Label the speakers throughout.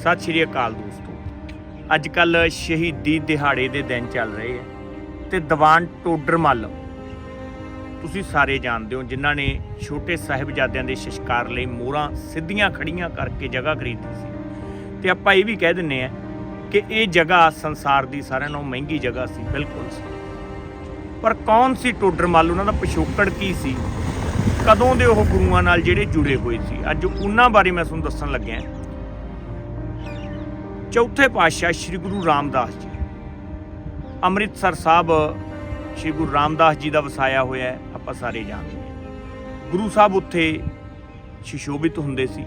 Speaker 1: ਸਤਿ ਸ਼੍ਰੀ ਅਕਾਲ ਦੋਸਤੋ। ਅੱਜ ਕੱਲ ਸ਼ਹੀਦੀ ਦਿਹਾੜੇ ਦੇ ਦਿਨ ਚੱਲ ਰਹੇ ਆ ਤੇ ਦੀਵਾਨ ਟੋਡਰਮੱਲ ਤੁਸੀਂ ਸਾਰੇ ਜਾਣਦੇ ਹੋ ਜਿਨ੍ਹਾਂ ਨੇ ਛੋਟੇ ਸਾਹਿਬਜ਼ਾਦਿਆਂ ਦੇ ਸ਼ਿਸ਼ਕਾਰ ਲਈ ਮੋਹਰਾਂ ਸਿੱਧੀਆਂ ਖੜੀਆਂ ਕਰਕੇ ਜਗ੍ਹਾ ਖਰੀਦੀ ਸੀ। ਤੇ ਆਪਾਂ ਇਹ ਵੀ ਕਹਿ ਦਿੰਨੇ ਆ ਕਿ ਇਹ ਜਗ੍ਹਾ ਸੰਸਾਰ ਦੀ ਸਾਰਿਆਂ ਨਾਲੋਂ ਮਹਿੰਗੀ ਜਗ੍ਹਾ ਸੀ, ਬਿਲਕੁਲ ਸੀ। ਪਰ ਕੌਣ ਸੀ ਟੋਡਰਮੱਲ ਉਹਨਾਂ ਦਾ ਪਿਛੋਕੜ ਕੀ ਸੀ? ਕਦੋਂ ਦੇ ਉਹ ਗੁਰੂਆਂ ਨਾਲ ਜਿਹੜੇ ਜੁੜੇ ਹੋਏ ਸੀ? ਅੱਜ ਉਹਨਾਂ ਬਾਰੇ ਮੈਂ ਤੁਹਾਨੂੰ ਦੱਸਣ ਲੱਗਿਆ। ਚੌਥੇ ਪਾਤਸ਼ਾਹ ਸ੍ਰੀ ਗੁਰੂ ਰਾਮਦਾਸ ਜੀ। ਅੰਮ੍ਰਿਤਸਰ ਸਾਹਿਬ ਸ੍ਰੀ ਗੁਰੂ ਰਾਮਦਾਸ ਜੀ ਦਾ ਵਸਾਇਆ ਹੋਇਆ ਆਪਾਂ ਸਾਰੇ ਜਾਣਦੇ ਹਾਂ। ਗੁਰੂ ਸਾਹਿਬ ਉੱਥੇ ਸ਼ਿਸ਼ੋਭਿਤ ਹੁੰਦੇ ਸੀ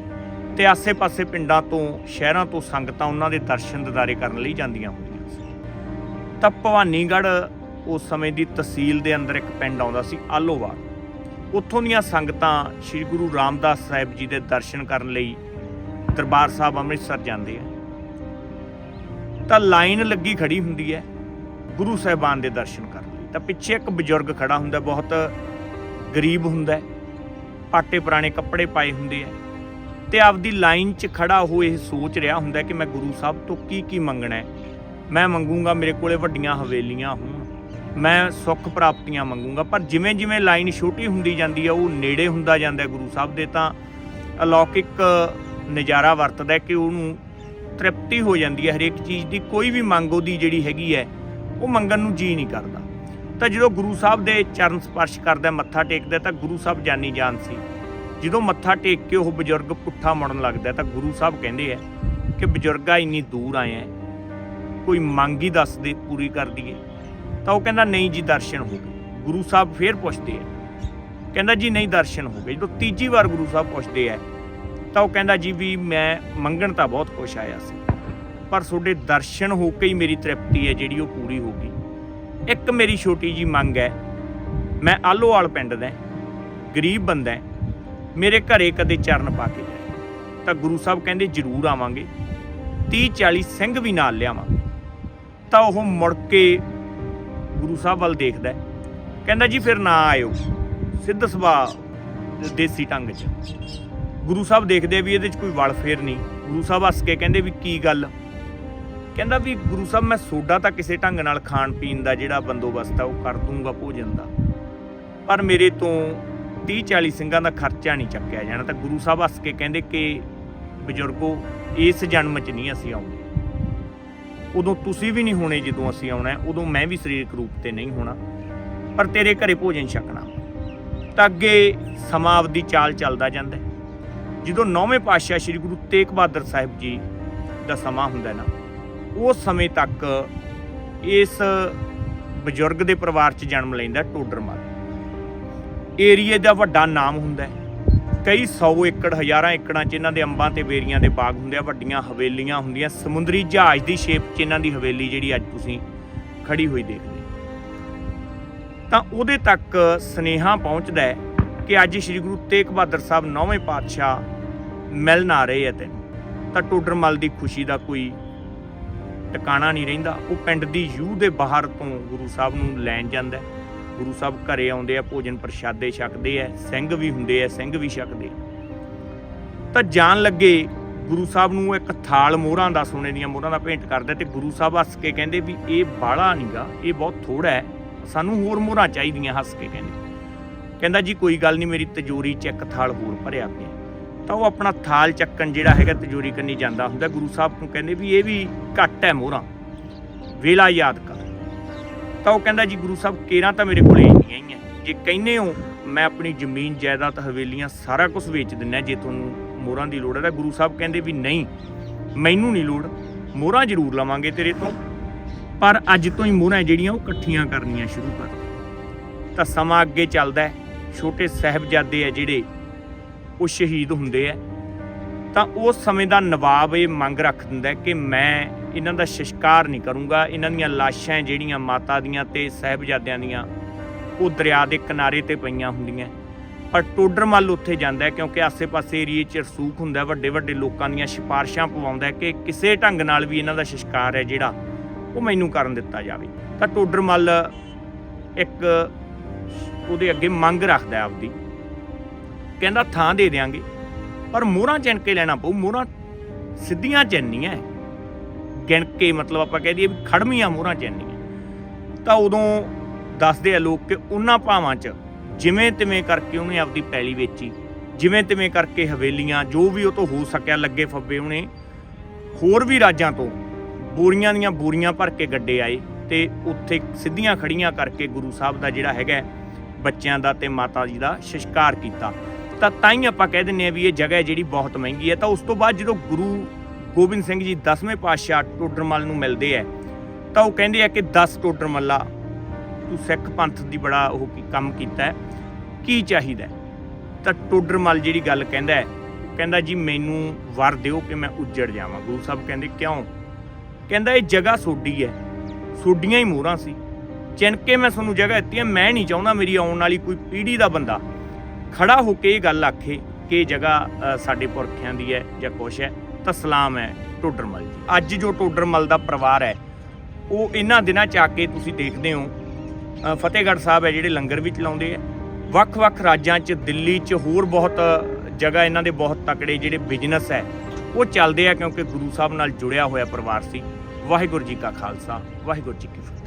Speaker 1: ਤੇ ਆਸੇ-ਪਾਸੇ ਪਿੰਡਾਂ ਤੋਂ, ਸ਼ਹਿਰਾਂ ਤੋਂ ਸੰਗਤਾਂ ਉਹਨਾਂ ਦੇ ਦਰਸ਼ਨ ਦਿਦਾਰੇ ਕਰਨ ਲਈ ਜਾਂਦੀਆਂ ਹੁੰਦੀਆਂ ਸੀ। ਤਾਂ ਭਵਾਨੀਗੜ੍ਹ ਉਸ ਸਮੇਂ ਦੀ ਤਹਿਸੀਲ ਦੇ ਅੰਦਰ ਇੱਕ ਪਿੰਡ ਆਉਂਦਾ ਸੀ, ਆਲੋਵਾਲ। ਉੱਥੋਂ ਦੀਆਂ ਸੰਗਤਾਂ ਸ੍ਰੀ ਗੁਰੂ ਰਾਮਦਾਸ ਸਾਹਿਬ ਜੀ ਦੇ ਦਰਸ਼ਨ ਕਰਨ ਲਈ ਦਰਬਾਰ ਸਾਹਿਬ ਅੰਮ੍ਰਿਤਸਰ ਜਾਂਦੇ ਆ। ਤਾਂ ਲਾਈਨ ਲੱਗੀ ਖੜੀ ਹੁੰਦੀ ਹੈ ਗੁਰੂ ਸਾਹਿਬਾਨ ਦੇ ਦਰਸ਼ਨ ਕਰਨ ਲਈ। ਤਾਂ ਪਿੱਛੇ ਇੱਕ ਬਜ਼ੁਰਗ ਖੜਾ ਹੁੰਦਾ, ਬਹੁਤ ਗਰੀਬ ਹੁੰਦਾ ਹੈ, ਪਾਟੇ ਪੁਰਾਣੇ ਕੱਪੜੇ ਪਾਏ ਹੁੰਦੇ ਆ ਤੇ ਆਪਦੀ ਲਾਈਨ 'ਚ ਖੜਾ ਹੋ ਇਹ ਸੋਚ ਰਿਹਾ ਹੁੰਦਾ ਕਿ ਮੈਂ ਗੁਰੂ ਸਾਹਿਬ ਤੋਂ ਕੀ ਕੀ ਮੰਗਣਾ ਹੈ। ਮੈਂ ਮੰਗੂੰਗਾ ਮੇਰੇ ਕੋਲੇ ਵੱਡੀਆਂ ਹਵੇਲੀਆਂ ਹੋਣ, ਮੈਂ ਸੁੱਖ ਪ੍ਰਾਪਤੀਆਂ ਮੰਗੂੰਗਾ, ਪਰ ਜਿਵੇਂ ਜਿਵੇਂ ਲਾਈਨ ਛੋਟੀ ਹੁੰਦੀ ਜਾਂਦੀ ਹੈ ਉਹ ਨੇੜੇ ਹੁੰਦਾ ਜਾਂਦਾ ਗੁਰੂ ਸਾਹਿਬ ਦੇ, ਤਾਂ ਅਲੌਕਿਕ ਨਜ਼ਾਰਾ ਵਰਤਦਾ ਕਿ ਉਹਨੂੰ ਤ੍ਰਿਪਤੀ ਹੋ ਜਾਂਦੀ ਹੈ ਹਰੇਕ ਚੀਜ਼ ਦੀ, ਕੋਈ ਵੀ ਮੰਗ ਉਹਦੀ ਜਿਹੜੀ ਹੈਗੀ ਹੈ, ਉਹ ਮੰਗਣ ਨੂੰ ਜੀ ਨਹੀਂ ਕਰਦਾ। ਤਾਂ ਜਦੋਂ ਗੁਰੂ ਸਾਹਿਬ ਦੇ ਚਰਨ ਸਪਰਸ਼ ਕਰਦਾ, ਮੱਥਾ ਟੇਕਦਾ, ਤਾਂ ਗੁਰੂ ਸਾਹਿਬ ਜਾਨੀ ਜਾਨ ਸੀ। ਜਦੋਂ ਮੱਥਾ ਟੇਕ ਕੇ ਉਹ ਬਜ਼ੁਰਗ ਪੁੱਠਾ ਮੁੜਨ ਲੱਗਦਾ, ਤਾਂ ਗੁਰੂ ਸਾਹਿਬ ਕਹਿੰਦੇ ਆ ਕਿ ਬਜ਼ੁਰਗਾ ਇੰਨੀ ਦੂਰ ਆਏ ਆ, ਕੋਈ ਮੰਗ ਹੀ ਦੱਸ ਦੇ, ਪੂਰੀ ਕਰ ਦਈਏ ਤਾਂ ਉਹ ਕਹਿੰਦਾ, ਨਹੀਂ ਜੀ, ਦਰਸ਼ਨ ਹੋ ਗਏ। ਗੁਰੂ ਸਾਹਿਬ ਫੇਰ ਪੁੱਛਦੇ ਆ। ਕਹਿੰਦਾ ਜੀ, ਨਹੀਂ, ਦਰਸ਼ਨ ਹੋ ਗਏ। ਜਦੋਂ ਤੀਜੀ ਵਾਰ ਗੁਰੂ ਸਾਹਿਬ ਪੁੱਛਦੇ ਆ ਤਾਂ ਉਹ ਕਹਿੰਦਾ ਜੀ ਵੀ ਮੈਂ ਮੰਗਣ ਤਾਂ ਬਹੁਤ ਕੁਛ ਆਇਆ ਸੀ। ਪਰ ਤੁਹਾਡੇ ਦਰਸ਼ਨ ਹੋ ਕੇ ਹੀ ਮੇਰੀ ਤ੍ਰਿਪਤੀ ਹੈ ਜਿਹੜੀ ਉਹ ਪੂਰੀ ਹੋ ਗਈ। ਇੱਕ ਮੇਰੀ ਛੋਟੀ ਜੀ ਮੰਗ ਹੈ, ਮੈਂ ਆਲੋਵਾਲ ਪਿੰਡ ਦਾ, ਗਰੀਬ ਬੰਦਾ ਮੇਰੇ ਘਰੇ ਕਦੇ ਚਰਨ ਪਾ ਕੇ ਜਾਏ। ਤਾਂ ਗੁਰੂ ਸਾਹਿਬ ਕਹਿੰਦੇ ਜ਼ਰੂਰ ਆਵਾਂਗੇ 30 40 ਸਿੰਘ ਵੀ ਨਾਲ ਲਿਆਵਾਂਗੇ। ਤਾਂ ਉਹ ਮੁੜ ਕੇ ਗੁਰੂ ਸਾਹਿਬ ਵੱਲ ਦੇਖਦਾ ਕਹਿੰਦਾ ਜੀ ਫਿਰ ਨਾ ਆਇਓ, ਸਿੱਧ ਸੁਭਾਅ ਦੇਸੀ ਢੰਗ 'ਚ। ਗੁਰੂ ਸਾਹਿਬ ਦੇਖਦੇ ਆ ਵੀ ਇਹਦੇ 'ਚ ਕੋਈ ਵਲ ਫੇਰ ਨਹੀਂ। ਗੁਰੂ ਸਾਹਿਬ ਹੱਸ ਕੇ ਕਹਿੰਦੇ ਵੀ ਕੀ ਗੱਲ? ਕਹਿੰਦਾ ਵੀ ਗੁਰੂ ਸਾਹਿਬ ਮੈਂ ਸੋਡਾ ਤਾਂ ਕਿਸੇ ਢੰਗ ਨਾਲ ਖਾਣ ਪੀਣ ਦਾ ਜਿਹੜਾ ਬੰਦੋਬਸਤ ਆ ਉਹ ਕਰ ਦੂੰਗਾ ਭੋਜਨ ਦਾ। ਪਰ ਮੇਰੇ ਤੋਂ 30 40 ਸਿੰਘਾਂ ਦਾ ਖਰਚਾ ਨਹੀਂ ਚੱਕਿਆ ਜਾਣਾ। ਤਾਂ ਗੁਰੂ ਸਾਹਿਬ ਹੱਸ ਕੇ ਕਹਿੰਦੇ ਕਿ ਬਜ਼ੁਰਗੋ, ਇਸ ਜਨਮ 'ਚ ਨਹੀਂ ਅਸੀਂ ਆਉਂਦੇ ਉਦੋਂ ਤੁਸੀਂ ਵੀ ਨਹੀਂ ਹੋਣੇ ਜਦੋਂ ਅਸੀਂ ਆਉਣਾ, ਉਦੋਂ ਮੈਂ ਵੀ ਸਰੀਰਕ ਰੂਪ ਤੇ ਨਹੀਂ ਹੋਣਾ। ਪਰ ਤੇਰੇ ਘਰੇ ਭੋਜਨ ਛਕਣਾ। ਤਾਂ ਅੱਗੇ ਸਮਾਂ ਆਪਦੀ ਚਾਲ ਚੱਲਦਾ ਜਾਂਦਾ ਜਦੋਂ ਨੌਵੇਂ ਪਾਤਸ਼ਾਹ ਸ੍ਰੀ ਗੁਰੂ ਤੇਗ ਬਹਾਦਰ ਸਾਹਿਬ ਜੀ ਦਾ ਸਮਾਂ ਹੁੰਦਾ ਨਾ, ਉਸ ਸਮੇਂ ਤੱਕ ਇਸ ਬਜ਼ੁਰਗ ਦੇ ਪਰਿਵਾਰ 'ਚ ਜਨਮ ਲੈਂਦਾ ਟੋਡਰਮਲ ਏਰੀਏ ਦਾ ਵੱਡਾ ਨਾਮ ਹੁੰਦਾ ਹੈ। ਕਈ 100 ਏਕੜ, ਹਜ਼ਾਰਾਂ ਏਕੜਾਂ 'ਚ ਇਹਨਾਂ ਦੇ ਅੰਬਾਂ ਤੇ ਬੇਰੀਆਂ ਦੇ ਬਾਗ ਹੁੰਦੇ ਆ, ਵੱਡੀਆਂ ਹਵੇਲੀਆਂ ਹੁੰਦੀਆਂ, ਸਮੁੰਦਰੀ ਜਹਾਜ਼ ਦੀ ਸ਼ੇਪ 'ਚ ਇਹਨਾਂ ਦੀ ਹਵੇਲੀ ਜਿਹੜੀ ਅੱਜ ਤੁਸੀਂ ਖੜੀ ਹੋਈ ਦੇਖਦੇ ਤਾਂ ਉਹਦੇ ਤੱਕ ਸਨੇਹਾ ਪਹੁੰਚਦਾ ਹੈ ਕਿ ਅੱਜ ਸ੍ਰੀ ਗੁਰੂ ਤੇਗ ਬਹਾਦਰ ਸਾਹਿਬ ਨੌਵੇਂ ਪਾਤਸ਼ਾਹ ਮਿਲਣ ਆ ਰਹੇ ਆ ਤੈਨੂੰ ਤਾਂ ਟੋਡਰਮਲ ਦੀ ਖੁਸ਼ੀ ਦਾ ਕੋਈ ਟਿਕਾਣਾ ਨਹੀਂ ਰਹਿੰਦਾ। ਉਹ ਪਿੰਡ ਦੀ ਯੂ ਦੇ ਬਾਹਰ ਤੋਂ ਗੁਰੂ ਸਾਹਿਬ ਨੂੰ ਲੈਣ ਜਾਂਦਾ ਗੁਰੂ ਸਾਹਿਬ ਘਰੇ ਆਉਂਦੇ ਆ, ਭੋਜਨ ਪ੍ਰਸ਼ਾਦੇ ਛਕਦੇ ਆ, ਸਿੰਘ ਵੀ ਹੁੰਦੇ ਆ, ਸਿੰਘ ਵੀ ਛਕਦੇ ਤਾਂ ਜਾਣ ਲੱਗੇ ਗੁਰੂ ਸਾਹਿਬ ਨੂੰ ਇੱਕ ਥਾਲ ਮੋਹਰਾਂ ਦਾ, ਸੋਨੇ ਦੀਆਂ ਮੋਹਰਾਂ ਦਾ ਭੇਂਟ ਕਰਦੇ ਤੇ ਗੁਰੂ ਸਾਹਿਬ ਹੱਸ ਕੇ ਕਹਿੰਦੇ ਵੀ ਇਹ ਬਾਹਲਾ ਨਹੀਂਗਾ ਇਹ ਬਹੁਤ ਥੋੜਾ ਹੈ, ਸਾਨੂੰ ਹੋਰ ਮੋਹਰਾਂ ਚਾਹੀਦੀਆਂ ਹੱਸ ਕੇ ਕਹਿੰਦੇ। ਕਹਿੰਦਾ ਜੀ, ਕੋਈ ਗੱਲ ਨਹੀਂ, ਮੇਰੀ ਤਜੋਰੀ 'ਚ ਇੱਕ ਥਾਲ ਹੋਰ ਭਰਿਆ ਪਿਆ। ਤਾਂ ਉਹ ਆਪਣਾ ਥਾਲ ਚੱਕਣ ਜਿਹੜਾ ਹੈਗਾ ਤਜੋਰੀ ਕੰਨੀ ਜਾਂਦਾ ਹੁੰਦਾ। ਗੁਰੂ ਸਾਹਿਬ ਨੂੰ ਕਹਿੰਦੇ ਵੀ ਇਹ ਵੀ ਘੱਟ ਹੈ ਮੋਹਰਾਂ। ਵੇਲਾ ਯਾਦ ਕਰ। ਤਾਂ ਉਹ ਕਹਿੰਦਾ ਜੀ, ਗੁਰੂ ਸਾਹਿਬ, ਕੇਰਾਂ ਤਾਂ ਮੇਰੇ ਕੋਲੇ ਇੰਨੀਆਂ ਹੀ ਹੈ। ਜੇ ਕਹਿੰਦੇ ਹੋ, ਮੈਂ ਆਪਣੀ ਜ਼ਮੀਨ, ਜਾਇਦਾਦ, ਹਵੇਲੀਆਂ ਸਾਰਾ ਕੁਝ ਵੇਚ ਦਿੰਨਾ ਜੇ ਤੁਹਾਨੂੰ ਮੋਹਰਾਂ ਦੀ ਲੋੜ ਹੈ। ਤਾਂ ਗੁਰੂ ਸਾਹਿਬ ਕਹਿੰਦੇ ਵੀ ਨਹੀਂ, ਮੈਨੂੰ ਨਹੀਂ ਲੋੜ। ਮੋਹਰਾਂ ਜ਼ਰੂਰ ਲਵਾਂਗੇ ਤੇਰੇ ਤੋਂ। ਪਰ ਅੱਜ ਤੋਂ ਹੀ ਮੋਹਰਾਂ ਜਿਹੜੀਆਂ ਉਹ ਇਕੱਠੀਆਂ ਕਰਨੀਆਂ ਸ਼ੁਰੂ ਕਰ ਤਾਂ ਸਮਾਂ ਅੱਗੇ ਚੱਲਦਾ ਹੈ। ਛੋਟੇ ਸਾਹਿਬਜ਼ਾਦੇ ਆ ਜਿਹੜੇ ਉਹ ਸ਼ਹੀਦ ਹੁੰਦੇ ਆ, ਤਾਂ ਉਸ ਸਮੇਂ ਦਾ ਨਵਾਬ ਇਹ ਮੰਗ ਰੱਖ ਦਿੰਦਾ ਕਿ ਮੈਂ ਇਹਨਾਂ ਦਾ ਸ਼ਿਸ਼ਕਾਰ ਨਹੀਂ ਕਰੂੰਗਾ। ਇਹਨਾਂ ਦੀਆਂ ਲਾਸ਼ਾਂ ਜਿਹੜੀਆਂ ਮਾਤਾ ਦੀਆਂ ਤੇ ਸਾਹਿਬਜ਼ਾਦਿਆਂ ਦੀਆਂ, ਉਹ ਦਰਿਆ ਦੇ ਕਿਨਾਰੇ ਤੇ ਪਈਆਂ ਹੁੰਦੀਆਂ। ਪਰ ਟੋਡਰਮੱਲ ਉੱਥੇ ਜਾਂਦਾ ਕਿਉਂਕਿ ਆਸੇ-ਪਾਸੇ ਏਰੀਏ 'ਚ ਰਸੂਖ ਹੁੰਦਾ ਵੱਡੇ ਵੱਡੇ ਲੋਕਾਂ ਦੀਆਂ ਸਿਫਾਰਿਸ਼ਾਂ ਪਵਾਉਂਦਾ ਕਿ ਕਿਸੇ ਢੰਗ ਨਾਲ ਵੀ ਇਹਨਾਂ ਦਾ ਸ਼ਿਸ਼ਕਾਰ ਹੈ ਜਿਹੜਾ, ਉਹ ਮੈਨੂੰ ਕਰਨ ਦਿੱਤਾ ਜਾਵੇ। ਤਾਂ ਟੋਡਰਮੱਲ ਇੱਕ ਉਹਦੇ ਅੱਗੇ ਮੰਗ ਰੱਖਦਾ ਆਪਦੀ। ਕਹਿੰਦਾ ਥਾਂ ਦੇ ਦੇਾਂਗੇ ਪਰ ਮੋਹਰਾਂ ਚਿਣ ਕੇ ਲੈਣਾ ਪਊ। ਮੋਹਰਾਂ ਸਿੱਧੀਆਂ ਚੈਨੀਆਂ ਹੈ। ਗਿਣ ਕੇ ਮਤਲਬ ਆਪਾਂ ਕਹਿ ਦਈਏ ਵੀ ਖੜਮੀਆਂ ਮੋਹਰਾਂ ਚੈਨੀਆਂ ਤਾਂ ਉਦੋਂ ਦੱਸਦੇ ਆ ਲੋਕ ਕਿ ਉਹਨਾਂ ਭਾਵਾਂ 'ਚ ਜਿਵੇਂ ਤਿਵੇਂ ਕਰਕੇ ਉਹਨੇ ਆਪਦੀ ਪੈਲੀ ਵੇਚੀ, ਜਿਵੇਂ ਤਿਵੇਂ ਕਰਕੇ ਹਵੇਲੀਆਂ, ਜੋ ਵੀ ਉਹ ਤੋਂ ਹੋ ਸਕਿਆ ਲੱਗੇ ਫੱਬੇ ਉਹਨੇ, ਹੋਰ ਵੀ ਰਾਜਾਂ ਤੋਂ ਬੋਰੀਆਂ ਦੀਆਂ ਬੋਰੀਆਂ ਭਰ ਕੇ ਗੱਡੇ ਆਏ ਤੇ ਉੱਥੇ ਸਿੱਧੀਆਂ ਖੜੀਆਂ ਕਰਕੇ ਗੁਰੂ ਸਾਹਿਬ ਦਾ ਜਿਹੜਾ ਹੈਗਾ ਬੱਚਿਆਂ ਦਾ ਤੇ ਮਾਤਾ ਜੀ ਦਾ ਸ਼ਿਸ਼ਕਾਰ ਕੀਤਾ। ਤਾਂ ਤਾਂ ਹੀ ਆਪਾਂ ਕਹਿ ਦਿੰਨੇ ਆ ਵੀ ਇਹ ਜਗ੍ਹਾ ਜਿਹੜੀ ਬਹੁਤ ਮਹਿੰਗੀ ਹੈ। ਤਾਂ ਉਸ ਤੋਂ ਬਾਅਦ ਜਦੋਂ ਗੁਰੂ ਗੋਬਿੰਦ ਸਿੰਘ ਜੀ 10ਵੇਂ ਪਾਤਸ਼ਾਹ ਟੋਡਰਮਲ ਨੂੰ ਮਿਲਦੇ ਆ ਤਾਂ ਉਹ ਕਹਿੰਦੇ ਆ ਕਿ 10 ਟੋਡਰਮੱਲਾ, ਤੂੰ ਸਿੱਖ ਪੰਥ ਦੀ ਬੜਾ ਉਹ ਕੀ ਕੰਮ ਕੀਤਾ ਹੈ, ਕੀ ਚਾਹੀਦਾ ਤਾਂ ਟੋਡਰਮਲ ਜਿਹੜੀ ਗੱਲ ਕਹਿੰਦਾ ਹੈ ਕਹਿੰਦਾ ਜੀ ਮੈਨੂੰ ਵਰ ਦਿਓ ਕਿ ਮੈਂ ਉੱਜੜ ਜਾਵਾਂ। ਗੁਰੂ ਸਾਹਿਬ ਕਹਿੰਦੇ ਕਿਉਂ? ਕਹਿੰਦਾ ਇਹ ਜਗ੍ਹਾ ਸੋਡੀ ਹੈ ਸੋਡੀਆਂ ਹੀ ਮੋਹਰਾਂ ਸੀ। ਚਿਣ ਕੇ ਮੈਂ ਤੁਹਾਨੂੰ ਜਗ੍ਹਾ ਦਿੱਤੀ ਹੈ, ਮੈਂ ਨਹੀਂ ਚਾਹੁੰਦਾ ਮੇਰੀ ਆਉਣ ਵਾਲੀ ਕੋਈ ਪੀੜ੍ਹੀ ਦਾ ਬੰਦਾ। ਖੜਾ ਹੋ ਕੇ ਇਹ ਗੱਲ ਆਖੇ ਕਿ ਇਹ ਜਗ੍ਹਾ ਸਾਡੇ ਪੁਰਖਿਆਂ ਦੀ ਹੈ ਜਾਂ ਕੁਛ ਹੈ, ਤਾਂ ਸਲਾਮ ਹੈ ਟੋਡਰਮਲ ਜੀ। ਅੱਜ ਜੋ ਟੋਡਰਮਲ ਦਾ ਪਰਿਵਾਰ ਹੈ, ਉਹ ਇਹਨਾਂ ਦਿਨਾਂ ਚ ਆ ਕੇ ਤੁਸੀਂ ਦੇਖਦੇ ਹੋ ਫਤਿਹਗੜ੍ਹ ਸਾਹਿਬ ਹੈ ਜਿਹੜੇ ਲੰਗਰ ਵੀ ਚਲਾਉਂਦੇ ਆ। ਵੱਖ-ਵੱਖ ਰਾਜਾਂ 'ਚ, ਦਿੱਲੀ 'ਚ ਹੋਰ ਬਹੁਤ ਜਗ੍ਹਾ ਇਹਨਾਂ ਦੇ ਬਹੁਤ ਤਕੜੇ ਜਿਹੜੇ ਬਿਜ਼ਨਸ ਹੈ, ਉਹ ਚੱਲਦੇ ਆ ਕਿਉਂਕਿ ਗੁਰੂ ਸਾਹਿਬ ਨਾਲ ਜੁੜਿਆ ਹੋਇਆ ਪਰਿਵਾਰ ਸੀ। ਵਾਹਿਗੁਰੂ ਜੀ ਕਾ ਖਾਲਸਾ, ਵਾਹਿਗੁਰੂ ਜੀ ਕੀ ਫਤਿਹ।